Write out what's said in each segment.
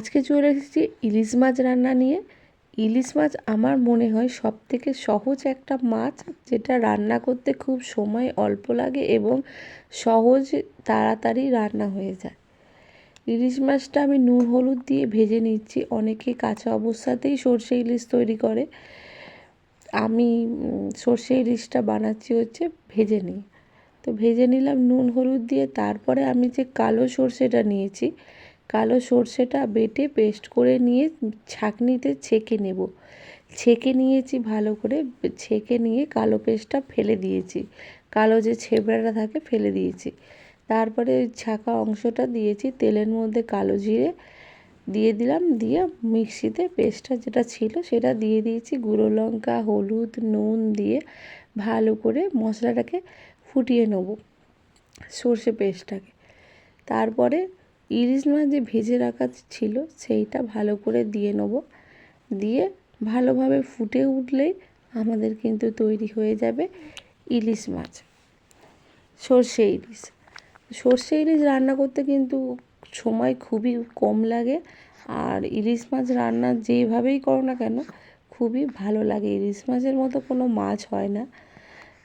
আজকে চলে এসেছি ইলিশ মাছ রান্না নিয়ে। ইলিশ মাছ আমার মনে হয় সব থেকে সহজ একটা মাছ যেটা রান্না করতে খুব সময় অল্প লাগে এবং সহজ, তাড়াতাড়ি রান্না হয়ে যায়। ইলিশ মাছটা আমি নুন, হলুদ দিয়ে ভেজে নিচ্ছি। অনেকে কাঁচা অবস্থাতেই সর্ষে ইলিশ তৈরি করে। আমি সর্ষে ইলিশটা বানাচ্ছি হচ্ছে ভেজে নিই তো ভেজে নিলাম নুন, হলুদ দিয়ে। তারপরে আমি যে কালো সর্ষেটা নিয়েছি কালো সর্ষেটা বেটে পেস্ট করে নিয়ে ছাঁকনিতে ছেঁকে নেব। ছেঁকে নিয়েছি ভালো করে, ছেঁকে নিয়ে কালো পেস্টটা ফেলে দিয়েছি। কালো যে ছেবড়াটা থাকে ফেলে দিয়েছি। তারপরে ওই ছাঁকা অংশটা দিয়েছি তেলের মধ্যে কালো জিরে। দিয়ে দিলাম, দিয়ে মিক্সিতে পেস্টটা যেটা ছিল সেটা দিয়ে দিয়েছি গুঁড়ো লঙ্কা, হলুদ, নুন দিয়ে ভালো করে মশলাটাকে ফুটিয়ে নেব সর্ষে পেস্টটাকে তারপরে ইলিশ মাছ যে ভেজে রাখা ছিল সেইটা ভালো করে দিয়ে নেব। দিয়ে ভালোভাবে ফুটে উঠলেই আমাদের কিন্তু তৈরি হয়ে যাবে ইলিশ মাছ, সর্ষে ইলিশ। সর্ষে ইলিশ রান্না করতে কিন্তু সময় খুবই কম লাগে আর ইলিশ মাছ রান্না যেভাবেই করো না কেন, খুবই ভালো লাগে। ইলিশ মাছের মতো কোনো মাছ হয় না।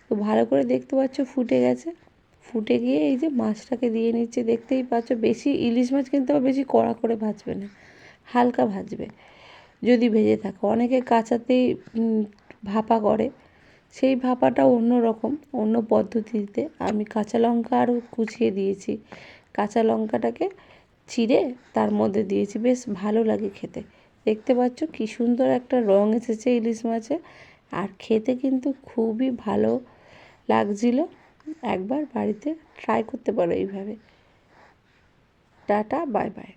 তো ভালো করে দেখতে পাচ্ছ ফুটে গেছে। ফুটে গিয়ে এই যে মাছটাকে দিয়ে নিচ্ছে, দেখতেই পাচ্ছ, বেশি ইলিশ মাছ কিন্তু আবার বেশি কড়া করে ভাজবে না, হালকা ভাজবে, যদি ভেজে থাকো। অনেকে কাঁচাতেই ভাপা করে, সেই ভাপাটা অন্য রকম, অন্য পদ্ধতিতে। আমি কাঁচা লঙ্কা আরও কুচিয়ে দিয়েছি, কাঁচা লঙ্কাটাকে চিড়ে তার মধ্যে দিয়েছি, বেশ ভালো লাগে খেতে। দেখতে পাচ্ছ কী সুন্দর একটা রঙ এসেছে ইলিশ মাছে, আর খেতে কিন্তু খুবই ভালো লাগছিল। একবার বাড়িতে ট্রাই করতে পারো এইভাবে। Tata bye bye